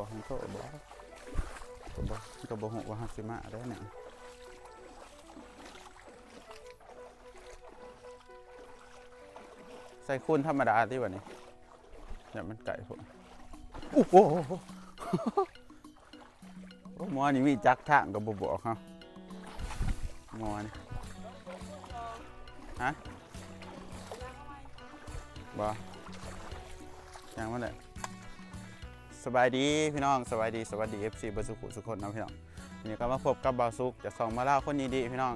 บอกให้โทรบอกก็บอกก็บอกว่าฮัสิมาได้เนี่ยใส่คูณธรรมดาที่วันนี้อย่ามันไก่ผมโอ้โหมอนี่มีจักทางกับบอกเขาหมอนี่ฮะบยังมันเลย สบายดีพี่น้องสบายดีสวัสดี FC เบอร์สุขุสุขคนนะพี่น้องวันนี้ก็มาพบกับบาซุกจะส่องมาเล่าคนดีพี่น้อง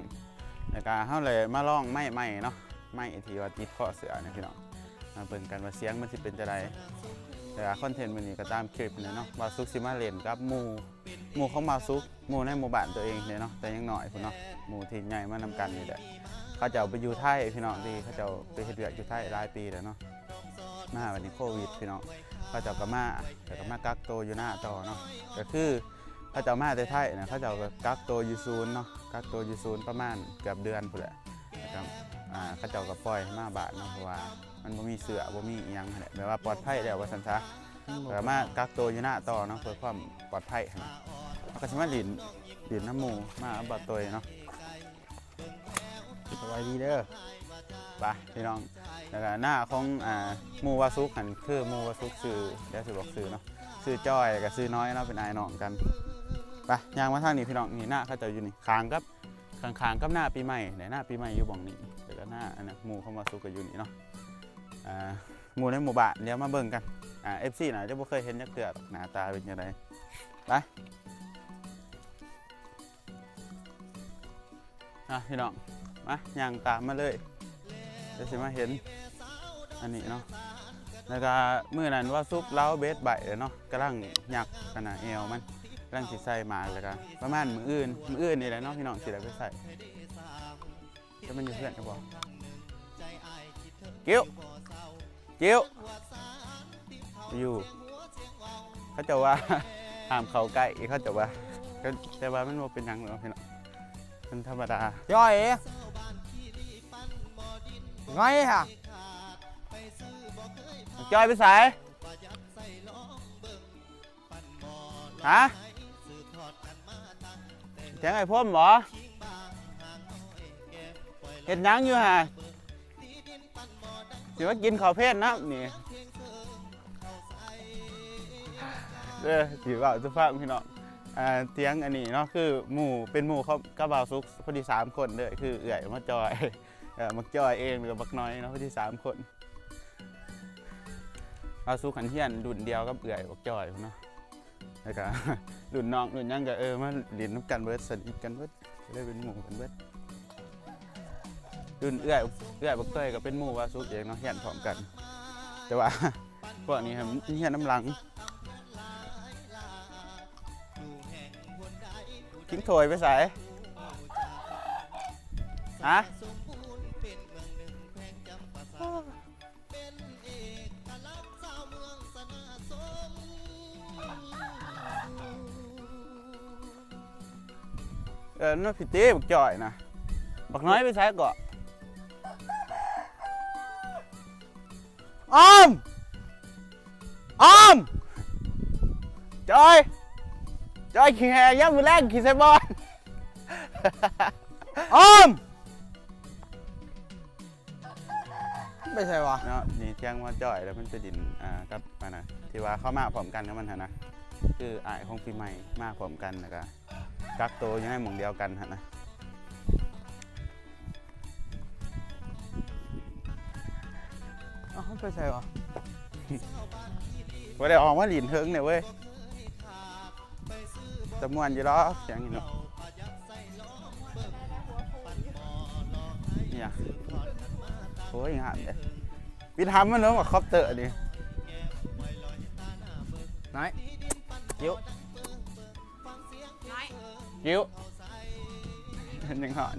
ในการเฮาเลยมาล่องไม้ใหม่เนาะไม้ที่ว่าติดข้อเสือนี่ยพี่น้องมาเบิ่งกันว่าเสียงมันสิเป็นจะไดแต่คอนเทนต์วันนี้ก็ตามคลิปเนี่ยเนาะบาซุกสิมาเล่นกับหมูหมู่ของบาซุกหมูในหมู่บ้านตัวเองเนี่ยเนาะแต่ยังหน่อยพุ่นเนาะหมูที่ใหญ่มานำกันนี่แหละเขาจะไปอยู่ไทยพี่น้องที่เขาจะไปเฮ็ดเวียกอยู่ไทยหลายปีแล้วเนาะ มาวันนี้โควิดพี่น้องเขาเจ้าก็มาแต่ก็มากักตัวอยู่หน้าต่อเนาะก็คือเขาเจ้ามาแต่ไทยนะเขาเจ้าก็กักตัวอยู่ศูนย์เนาะกักตัวอยู่ศูนย์ประมาณเกือบเดือนพุ่นแหละนะครับอ่าเขาเจ้าก็ปล่อยมาบาทเนาะเพราะว่ามันบ่มีเสือบ่มีอิหยังนั่นแหละแบบว่าปลอดภัยแล้วว่าซั่นซะก็มากักตัวอยู่หน้าต่อเนาะเพื่อความปลอดภัยหั่นะเขาก็สิมาหลินหลินน้ำหมูมาเอาบัดตัวเนาะสบายดีเด้อ ไปพี่น้องแล้วก็หน้าของอ่ามูวาซุกหันคือมูวาซุกซื้อเดี๋ยวสิบอกซื้อเนาะซื้อจ้อยกับซื้อน้อยเนาะเป็นไอ้น้องกันไปยางมาทางนี้พี่น้องนี่หน้าเขาจะอยู่นี่คางกับคางคางกับหน้าปีใหม่ไหนหน้าปีใหม่อยู่บ่องนี้แล้วก็หน้าอันนั้นมูเของวาซุกก็อยู่นี่เนาะอ่ามูในหมู่บ้านเดี๋ยวมาเบิ่งกันอ่าเอฟซีน่ะจะบ่เคยเห็นจักเทื่อหรอกหน้าตาเป็นยังไงไปอะพี่น้องมายางตามมาเลย เดี๋ยวสิมาเห็นอันนี้เนาะแล้วก็มื่อนั้นว่าซุปเล้าเบสใบเนาะกำลังหยักขนาดเอวมันกำลังสิใส่มาแล้วก็ประมาณมืออื่นมืออื่นนี่แหละเนาะพี่น้องสิได้ไปใส่จะมันอยู่เพื่อนจะบอกกิ้วเกิ้วอยู่เขาจะว่าห้ามเขาใกล้เขาจะว่าแต่ว่ามันบ่เป็นยังหรอพี่น้องมันธรรมดาย่อย ไงฮะจอยไปสายฮะแจ้งไอ้พ่มหรอเห็ดหยังอยู่ฮะสิว่ากินข้าวเพศนะนี่เออสิว่าสุภาพพี่น้องอ่าเตียงอันนี้เนาะคือหมู่เป็นหมู่เขากระบาวซุกพอดีสามคนเลยคือเอื่อยมาจอย มักจอยเองหรือบักน้อยเนาะพอดีสามคนเอาสู้ขันเทียนรุ่นเดียวกับเอื่อยบอกจอยนเนาะแล้วก็รุ่นน้องรุ่นยังก็เออมาเรียนน้ำกันเบิดสนิทกันเบิดก็เลยเป็นหมู่กันเบิดรุ่นเอื่อยเอื่อยบอกเตยก็เป็นหมู่ว่าสู้เองเนาะเฮียนพร้อมกัน แต่ว่าพวกนี้ครับเฮียนน้ำหลังทิ้งถ้วยไปใส่ฮะ เออนั่นพี่เต้บักจ่อยนะบักน้อยไปใช้ก่ออ้อมอ้อมจอยจอยขี่แฮย่ำมือแรกขี่ไซบอลอ้อมไม่ใช่วะเนาะนี่เที่ยงว่าจ่อยแล้วมันจะดินอ่ากับอันนะที่ว่าเข้ามาพร้อมกันกับมันหนนะคืออายของปีใหม่มาพร้อมกันแล้วก็ กักตัวอยู่ในหม่องเดียวกันหนนะอ้าวไม่ใช่วะว่าได้ออกมาหลินเทิงเนี่ยเว้ยจำมวนอยู่หรอกเสียงนี่เนาะเนี่ยโอ้ยงานเลยพี่ทำมันเนาะว่าคอปเตอร์ดิไหนยิ้ว กิ้วยังหอน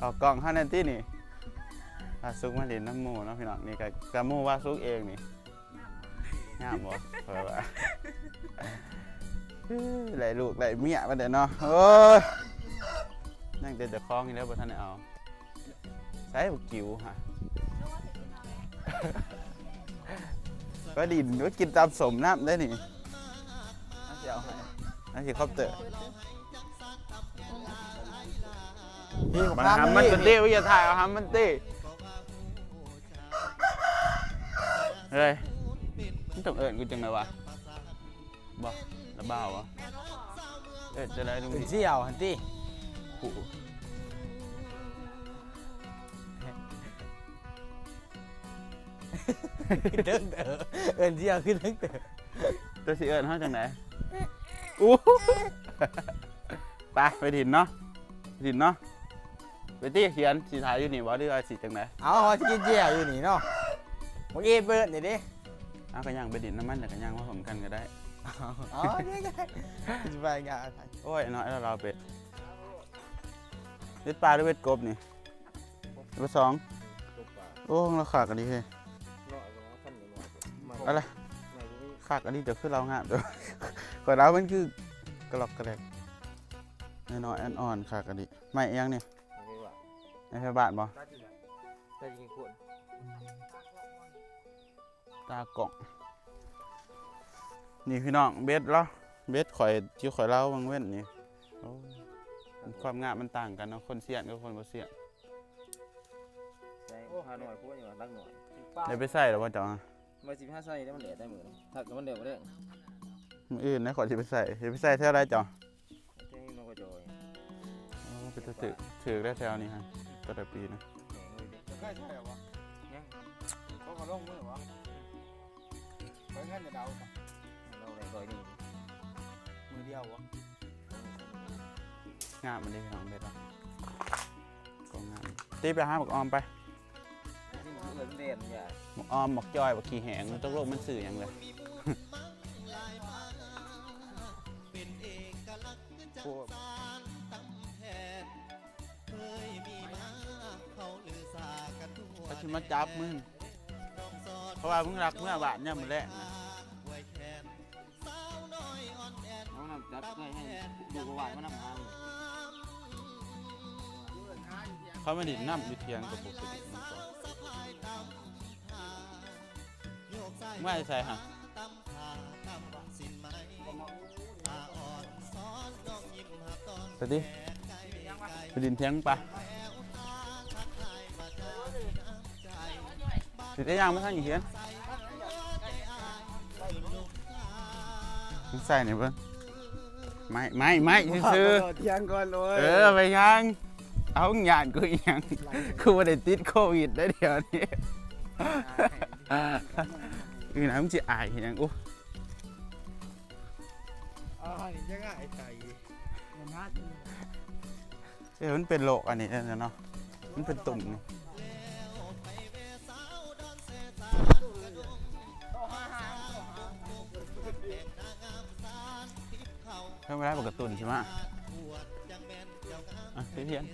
ออกกล่องห้านาทีนี่วาซุกมาหลินน้ำหมูเนาะพี่น้องนี่ก็กระมูว่าซุกเองนี่งามบ่เออว่าไหลลูกไหลเมียมาเด้อเนาะโอ้ยนั่งเดินจะคล้องนี่แล้วบ่ทันได้เอาใส่บุกกิวฮะก็ดินก็กินตามสมน้ำได้นี่ นั่นคือคอปเตอร์พี่ผมมันตามทำมัมันนจะเต้อย่าถ่ายเอาทำมันเต้เฮ้ยมันต้องเอิญกูจังเลยวะบ่ระบ้าวะเอิญจะได้ตรงเป็นนี้เสี่ยวฮันตี้กูเดินเด้อเอินเสี่ยวขึ้นเดินเด้อตัวสิเอิญเขาจังไหน อู้ไปไปดินเนาะไปดินเนาะไปตี้เขียนสีถ่ายอยู่นี่บ่หรือว่าสีจังไหนเอาเขาจะกินเจียวอยู่นี่เนาะเมื่อกี้เปิดนี่ดิเอากระย่างไปดินน้ำมันแต่กระย่างมาผมกันก็ได้อ๋อนี่ไงจะไปงานอะไรโอ้ยน้อยแล้วเราเป็ดเบ็ดปลาหรือเบ็ดกบนี่เบ็ดสองโอ้เราขาดกันดีเฮ้ยอะไรขาดกันดีเดี๋ยวคือเรางามเดี๋ยว ก่อนเรามันคือกระหลอกกระแดกน้อยๆอ่อนๆขาดกันดีไม่เอียงนี่ในพยาบาลบ่จะยิงคนตากล่อง นี่พี่น้องเบ็ดแล้วเบ็ดข่อยที่ข่อยเล่าบางเว้นนี่โอ้ยความงามมันต่างกันเนาะคนเสียนกับคนบ่เสียนใช่พาหน่อยพวกนี้มันรักหน่อยได้ไปใส่หรอว่าจ้ามาสิบห้าใส่ได้มันเหลือได้หมื่นถ้าเกิดมันเหลือไม่ได้ มืออื่นนะขอที่ไปใส่ที่ไปใส่เท่าไรจ้ะแค่นี้มันก็จอยอ๋อไปถือถือได้แถวนี้ฮะตั้งแต่ปีนะแข็งเลยดิใช่ใช่วะยังเขาก็ลงมือวะไปงั้นจะเดาสักเราได้ซอยนี่มือเดียววะงามมันดีพี่น้องเบ็ดแล้วก็งามตีไปหาหมกออมไปนี่มันเล่นเด่นอย่าหมกออมหมกจอยหมกขี้แหงตกโลกมันสื่อหยังเลย มาจับมึง เพราะว่ามึงรักเมื่อบาทเนี่ยมึงแรกนะน้องนำจับได้ให้ดูกระวายมันนำทางเขาไม่ดินน้ำอยู่เทียงกับปกติมันก่อนเมื่อไรใส่ฮะสวัสดีไปดินเทียงปะ สิได้ยังไม่ทันอยู่เฮียนมึงใส่เนี่ยเพิ่นไม่ไม่ไม่ซื้อๆเที่ยงก่อนเลยเออไปยังเอาหยาดกูอีกยังกูไม่ได้ติดโควิดได้เดี๋ยวนี้อือนะมึงจะอายเห็นยังอู้อ่านี่จะง่ายใจมันน่าจะเอ้ยมันเป็นโรคอันนี้นะเนาะมันเป็นตุ่ม นี่เพิ่มเวลาปกติตุ่นใช่ไหมอะพี่เพียน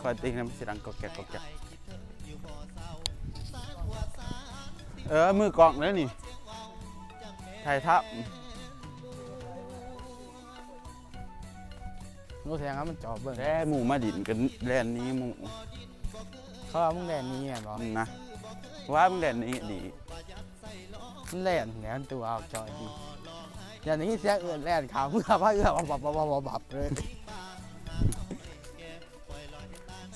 คอยตีนะมันสิดังกอกแกกกอกแกกเออ มือกล่องแล้วนี่ถ่ายทับรู้แสดงว่ามันจอบเบิ่งแร่หมูมาดินกันแลนนี้หมูเขาว่ามึงแลนนี้ไงบอนะว่ามึงแลนนี้ดีมันแลนแหนตัวเอาจอยดี อย่างนี้เสียงเอื่นแลนขาเมื่อว่าเอื้อบับบับบับบับบับเลย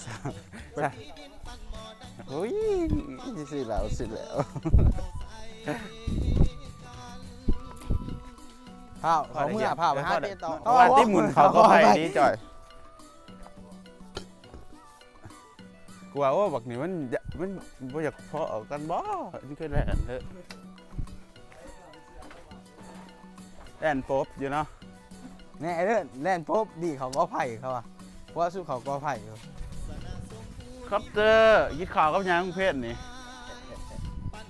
ใช่โอ้ยสิแล้วสิแล้วข้าวเขาเมื่อผ้าไปหาเตต่อว่าที่หมุนเขาก็ไปดีจ่อยกลัวว่าบักนี่มันอยากมันบ่อยากพอออกกันบ่นี่คือแลนเถอะ แลนป๊บอยู่เนาะแน่เด้อแล่นปุ๊บดีเขาก็ไผ่เขาอะว่าสู้เขาก็ไผ่อยู่ครับเตอร์ยิดข่าวกับหยังเพศนี่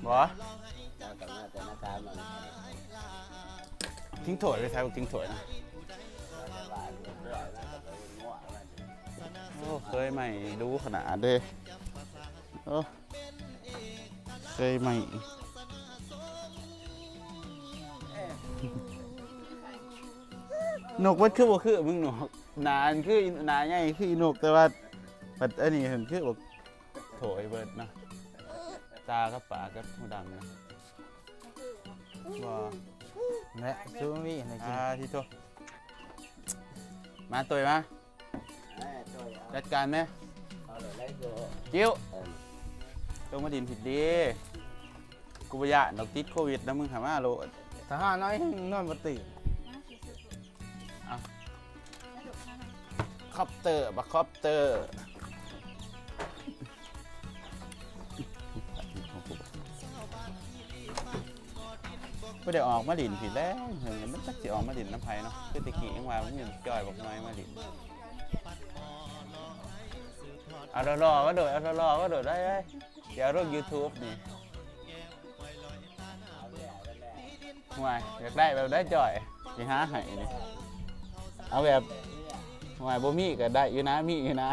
บ่แต่แต่หน้าแต่หน้าตามันทิ้งโถยไปใช้ทิ้งโถยนะโอ้เคยใหม่ดูขนาดเด้โอ้เคยใหม่ นกมันคือบ่คือมึงหนกหนานคือหนาใหญ่คืออีนกแต่ว่าปัดอันนี้เห็นคือบอกโถยเบิดนะตากับปากกับหูดังนะบ่และซูมี่ในกินอ่าที่โตมาตัวมาจัดการไหมจิ้วลงมาดินผิดดีกูบ่ยานดอกติดโควิดนะมึงหามาโลดทหารน้อยนอนบ่ตื่น คอปเตอร์บักคอปเตอร์ก็ได้ออกมาดินผิดแล้วเฮ้ยมันจักสิออกมาดินน้ำไผ่เนาะคือตะกี้ยังว่ามันยังจอยบอกน้อยมาดินเอารอๆก็โดดเอารอๆก็โดดได้เดี๋ยวลง YouTube นี่ห่วยอยากได้แบบได้จ่อยไปหาให้นี่เอาแบบ หมายบ่มีก็ได้อยู่นะมีอยู่นะ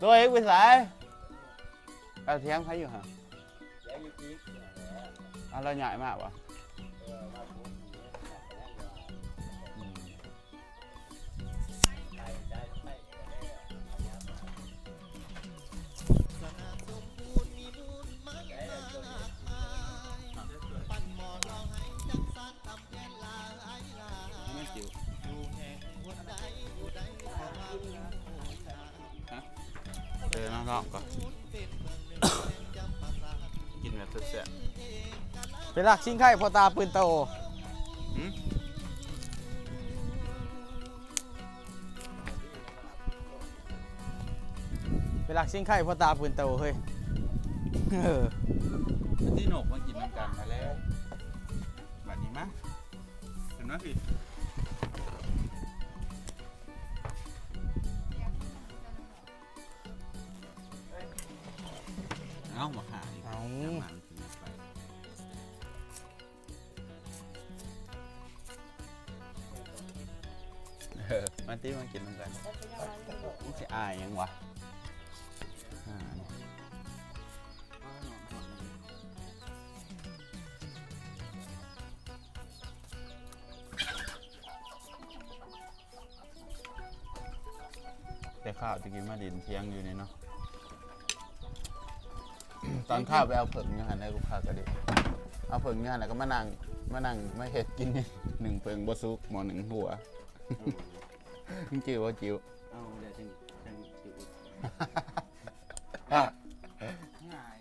ตัวเองไปสายเอาเทียงใครอยู่ฮะเอาเราใหญ่มากวะ ออน้องๆก่อน กินแบบเสียเป็นหลักชิงไข่พอตาปืนโตหืมเป็นหลักชิงไข่พอตาปืนโตเฮ้ยเออที่หนกมากินน้ำกันมาแล้วบัดนี้มะเห็นไหมพี่ามาขายเอา น้ำมันถึงไปเออมาที่มากินน้ำกันมันจะอายยังวะอ่านี่แต่ข้าวจะกินมาดินเที่ยงอยู่นี่เนาะ ตอนข้าวไปเอาเผิงอยู่หันให้ลูกค้าก็ดีเอาเผิงอยู่หันแล้วก็มานั่งมานั่งมาเห็ดกินหนึ่งเผิงบซุกหมอหนึ่งหัวจิ๋วว่าจิ๋วเอาเดี๋ยวจังจังจิ๋วง่าย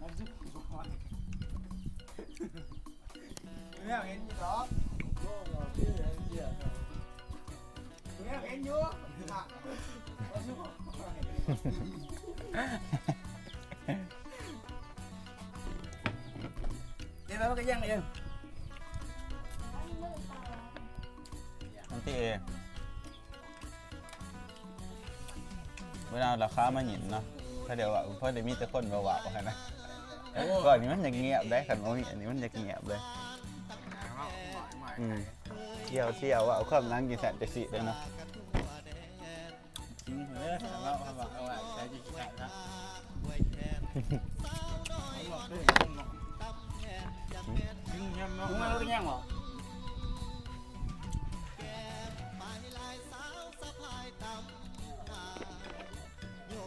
มันซุกก่อนเนี่ยเห็นอยู่หรอเนี่ยเห็นอยู่อะมันซุกเดี๋ยวเราก็ย่างเองนั่นที่เอเวลาราคามาหยินเนาะเขาเดี๋ยวว่าเพราะเดี๋ยวมีแต่คนมาว่าว่านะก่อนนี้มันจะเงียบได้ขันโอ้ยอันนี้มันจะเงียบเลยอืมเที่ยวเที่ยวว่าเอาความนั่งกินแสนจะสิเลยเนาะจริงเหรอเราเอาว่าเอาว่าใช้จิตใจนะ ยิงยำมึเนาะงมาเราก็ย่างหรอ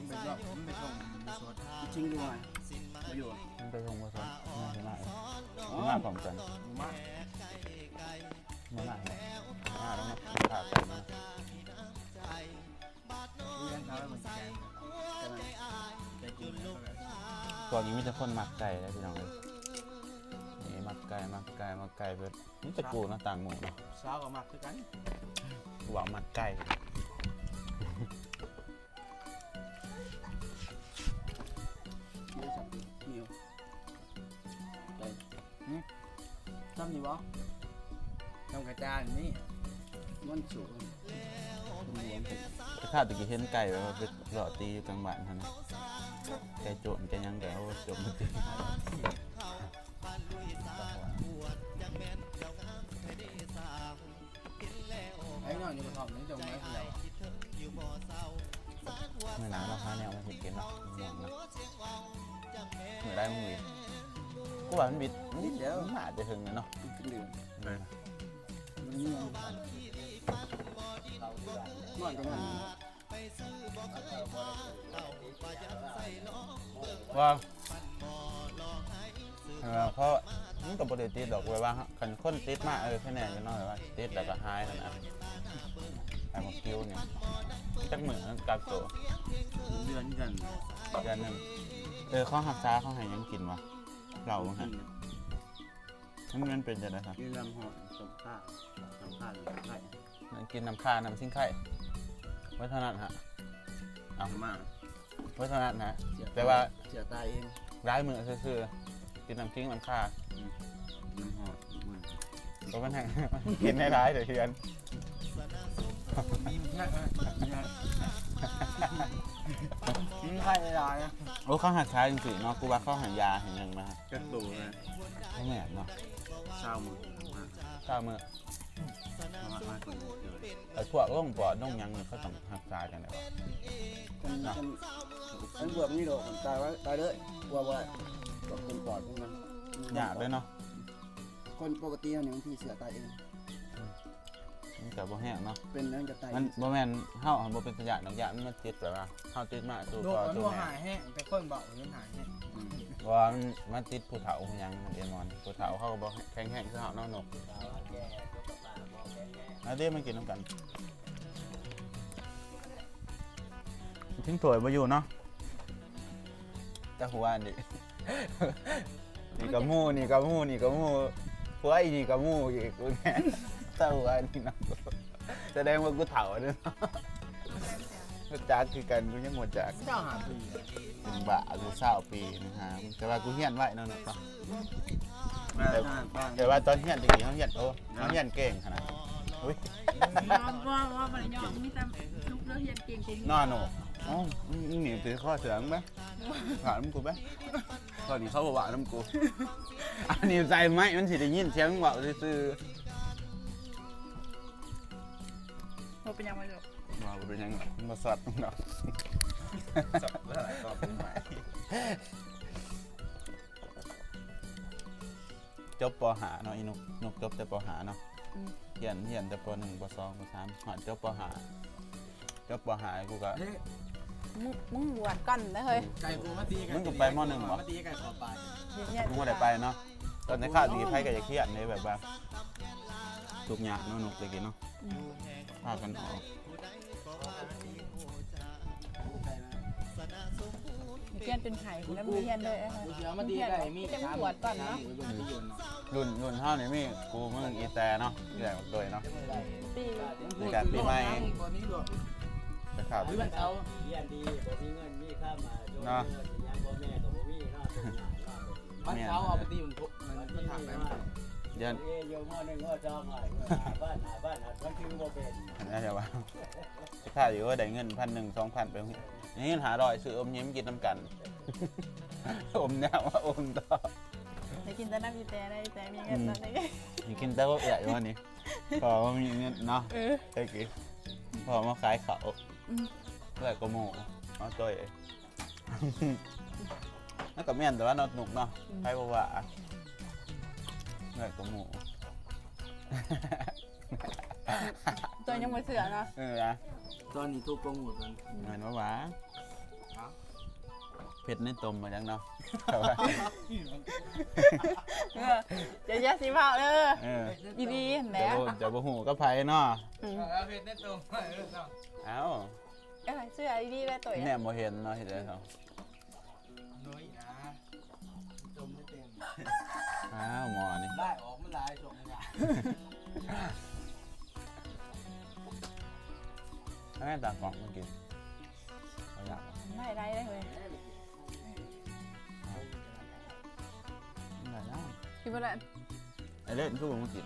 ไปรอบไปส่งจริงด้วยมาอยู่มันไปลงมาสอนมาที่มาที่มาพร้อมกันมามามาเลยมาแล้วมาขาดกันนะเลี้ยงเขาเหมือนกันใจจริงแล้วแบบตัวนี้มีแต่คนมักไก่เลยพี่น้องเลย ไก่มักไก่มักไก่เบิดนี่จะกูเนาะต่างหมู่เนาะสาวก็มากคือกันกูบอกมักไก่เดี๋ยวสับเหนียวใจทำนี่บ่ทำกระจานนี่มันสูงคุณหลวงเป็นข้าวตะกี้เห็นไก่แบบว่าไปหล่อตีอยู่กลางบ้านท่านนะไก่โจรไก่หยังไก่โอ้โจรมาตี เมื่อหนังราคาเนี่ยมันเห็นเกินเนาะมองนะเหมื่อได้มึงบิดกูว่ามันบิดนิดเดียวมันอาจจะถึงนะเนาะเป็นเหลืองเออมันนี่มันว่าเออเพราะมันก็บ่ได้ติดดอกไว้ว่าคันคนติดมากเออแค่แน่อยู่เนาะแบบว่าติดแล้วก็หายนั่นนะไอ้หมกคิวเนี่ย จักมือนั้นกักตัวเดือนกันเดือนหนึงเออเขาหักษาเขาให้หยังกินวะเราบ่ฮะมันมันเป็นจังได๋ครับกินลำหอนสมข้าวสมข้าวไข่มันกินน้ำข้าน้ำซิ่งไข่ไว้เท่านั้นฮะเอามาไว้เท่านั้นฮะเสียแต่ว่าเสียตายเองร้ายมือซื่อๆกินน้ำซิ่งน้ำข้าลำหอนมือเพราะมันแห้งกินให้ร้ายเดี๋ยวเทือน กินไข่ไม่ได้นะโอ้เขาหักช้าจริงๆเนาะกูว่าเขาหันยาเห็นยังมากระตูนะเขาแหนเนาะเศร้ามือมาข้าวมือมามาคนเดียวไอ้พวกร่องปอดร่องหยังนี่เขาต้องหักช้าจังไดวะมันมันมันบวกนี่ดอกมันตายไว้ตายเลยกลัวว่ากับคนปอดพวกมันยากเลยเนาะคนปกติเนี่ยบางทีเสือตายเอง มันก็บ่แห้งเนาะเป็นแล้วจะตายมันบ่แม่นเฮาหันบ่เป็นสยะดอกยามันมาติดแบบว่าเฮาติดมาสู่โดปอดมันสู่บ่แม่หายแห้งแต่คนเบายังหายแห้งว่ามันมาติดผู้เฒ่าผู้หยังเรียนมอนผู้เฒ่าเขาก็บ่แข็งแรงคือเฮาเนาะนกแล้วเด้มันกินน้ำกันทิ้งถ้วยมาอยู่เนาะแต่หัวอันนี้นี่ก็หมูนี่ก็หมูนี่ก็หมูหัวอีนี่ก็หมูอีกกูแน่ แต่หัวอันนี้เนาะแสดงว่ากูเฒ่าเด้อเนาะกูจักคือกันกูยังหมดจักเจ้าหาปีเป็นบะหรือเศร้าปีนะฮะแต่ว่ากูเฮียนไว้เนาะเนาะมาทางบ้านแต่ว่าตอนเฮียนตะกี้เขาเฮียนโอ้เขาเฮียนเก่งขนาดอุ้ยว่าว่ามันยอมมีแต่ทุกเรื่องเรียนเก่งกูนอนหนูอ๋อมึงหนีไปข้อเสือมึงไหมถามกูไหมข้อนี้เขาบอกว่าน้ำกูอันนี้ใจไหมมันสิได้ยินเสียงเว่าซื่อ เราเป็นยังไงลูกๆว่าบ่เป็นหยังหรอกมันมาสัตว์มึงเนาะจับแล้วก็เป็นใหม่จบปหาเนาะอีนุกนุกจบแต่ปหาเนาะเฮียนเฮียนแต่ปหนึ่งปสองปสามหอดจบปหาจบปหากูก็ เฮ้ยมึงมึงบวชกันนะเฮ้ยไก่กูมาตีกันมึงก็ไปมหนึ่งเหรอ มาตีไก่ขอไปเนี่ย กูบ่ได้ไปเนาะตอนในข้าวดีไพ่ก็จะเครียดในแบบว่า ทุกอย่างเนาะนกเลยกินเนาะพากันออกเรียนเป็นไข่แล้วมึงเรียนเลยกูเสือมาตีไก่มีจะมึงบวชก่อนเนาะรุ่นรุ่นเท่านี่มีกูมึงอีแต่เนาะใหญ่โดยเนาะปีในการปีใหม่คนนี้ด้วยไปข่าวหรือมันเอาเรียนดีบ่มีเงินมีข้ามาโยมเนาะเงินยังพ่แม่ก็บ่มีข้าวมันเอาเอาไปตีมันทุกมันมันทำไปเดือนเรี ยนโยมพ่อหนึ่งพ่อจอมหายหาบ้านหาบ้านหาคนชื่อบ่เป็นน่าจะว่าไปข่าวอยู่ว่าได้เงินพันหนึ่งสองพันไปนี่เงินหาดอยซื้ออมยิ้มกินน้ำกัน อมเนี่ยว่าอมต่อจะกินแต่น้ำอีแต่ได้แต่มีเงินตอนนี้นี่กินแต่ว่าใหญ่วันนี้พอว่ามีเงินเนาะเออไอ้กี่พอมาขายเขาวอืมเพื่อก็โม่เอาตัวเองนั่นก็แม่นแต่ว่าเนาะหนุกเนาะใครบอกว่า เพื่อก็โม่ตัวยังไม่เสือเนาะเออนะตอนนี้ทุกโปรโมทกันเหมือนว่าหวาเผ็ดในต้มมาจังเนาะแต่ว่าเออเดี๋ยวจะสีเผาเออเออดีดีแหนจะบ่จะบ่หูก็ไผเนาะเอาเพชรได้ตรงเออเนาะเอ้าเออเสื้อดีเลยตัวแม่บ่เห็นเนาะเห็นได้เนาะน้อยนะจมได้เต็ม อ้าวหมอนี่ได้ออกมาหลายส่งงานถ้าแม่ตากล่องมากินเอาอยากได้ได้ได้เลยไม่ได้แล้วคิดว่าอะไรไอ้เล่นคือบ่มากิน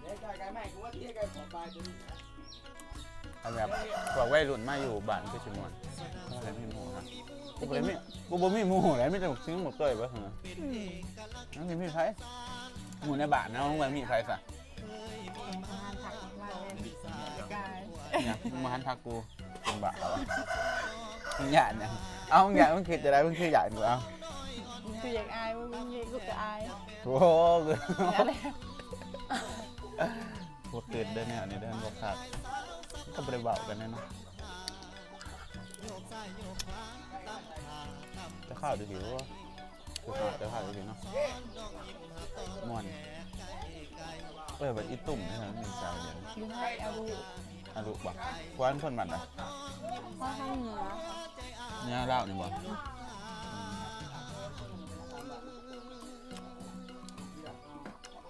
เด็กไก่แม่กูว่าตีไก่ขอไปจนเอาแบบพวกวัยรุ่นมาอยู่บ้านคือสิมวนบ่ได้มีหมู่ฮะกูบ่ได้มีกูบ่มีหมู่เลยมีแต่บักซึ้งหมดเต้ยบ่เหรอนั่นสิมีไผหมู่ในบ้านเนาะมันมีไผซะงานถักมาเลยกายเนี่ยมึงมาหันทักกูเป็นบ้าเหรอมึงหยาดเนี่ยเอามึงหยาดมึงคิดจะได้มึงคือหยาดกูเอามึงคืออยากอายมึงมึงอยากกูจะอายโอ้โหกูอะไรกูตื่นเด้อเนี่ยอันนี้เด้อบ่ขาด ก็บ่ได้เบากันแน่เนอนจะข้าวดีๆว่าจะข้าวจะข้าวดีๆเนาะม่วนเออแบบอีตุ่มนี่นะมีใจเดียวดูให้อาดูอารุบ่ะควันพ่นมันอะข้าวข้างเหนือเนี่ยเล่านี่บ่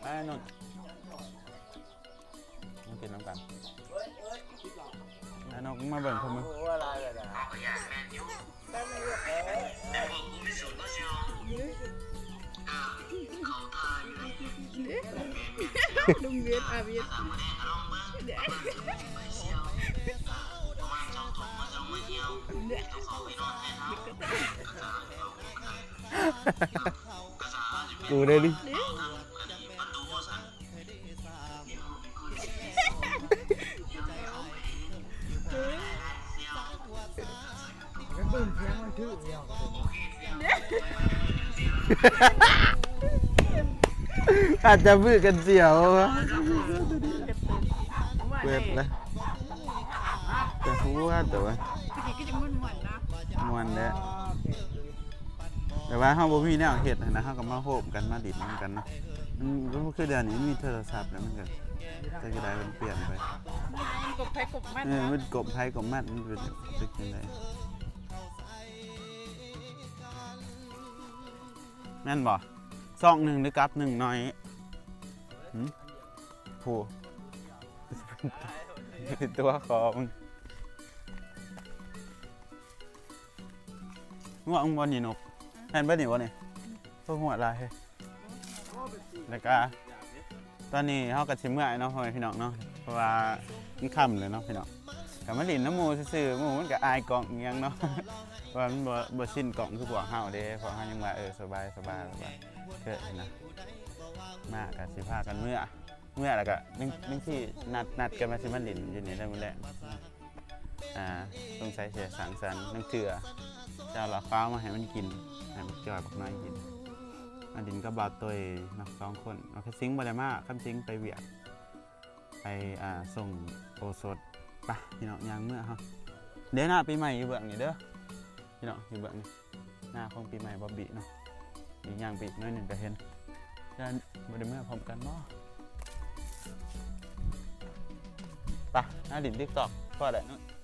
ไอ้นุ่นท์มากินน้ำกัน ไอ้นกมาเบิ่งพวกมึงว่าอะไรเลยนะลุงเวียนอาเวียนกูได้ดิ อาจจะมือกันเสียวเว็บนะแต่หัวแต่ว่าพี่ก็จะมุ่นหวนนะมวนแหล้วแต่ว่าเฮาบ่มีแนวเฮ็ดนะเฮาก็มาโฮมกันมาดิดนำกันเนาะมันมันคือเดี๋ยวนี้มีโทรศัพท์แล้วมันก็จะกี่ได้มันเปลี่ยนไปมันกบไทยกบมันเออนะมันกบไทยกบมัดมันเป็นตึกยังไง แม่นบ่ซองหนึ่งหรือกับหนึ่งน้อยหืมผู้เป็นตัวคอมึงง่วงบอลนี่นกแม่นบ่นี่บ่นี่พวกหัวลายเฮ้ยแล้วก็ตอนนี้เฮาก็สิเมื่อยเนาะพ่อแม่พี่น้องเนาะเพราะว่ามันค่ำเลยเนาะพี่น้อง ก็มาดินน้ำมูซื่อๆหมูมันก็อายกล่องอิหยังเนาะ ว่ามันบ่บ่ชินกล่องคือพวกเฮาเด้พราะเฮายังว่าเออสบายสบายสบายเกิดนะมาก็สิพากันเมื่อ เมื่อแล้วก็นึงนึงที่นัดนัดกันมาสิมาดินอยู่นี่ได้มื้อแรกอ่าสงสัยเสียสังสรรค์นึงเถื่อจะเอาเหล้าขามาให้มันกินให้มันจอยบักน้อยกินมาดินก็บาดตัวนักสองคนเอาแค่ซิงบ่ได้มาคำซิงไปเวียดไปอ่าส่งโอสถ ไปพี่น้องยางเมื่อเฮาเดี๋ยวหน้าปีใหม่อยู่เบื้องนี่เด้อพี่น้องอยู่เบื้องนี่หน้าของปีใหม่บอบบี้เนาะอีกอย่างปีน้อยหนึ่งก็เห็นแล้วบ่ได้เมื่อพร้อมกันเนาะปะหน้าดินทิกตอกก็ได้เนอะ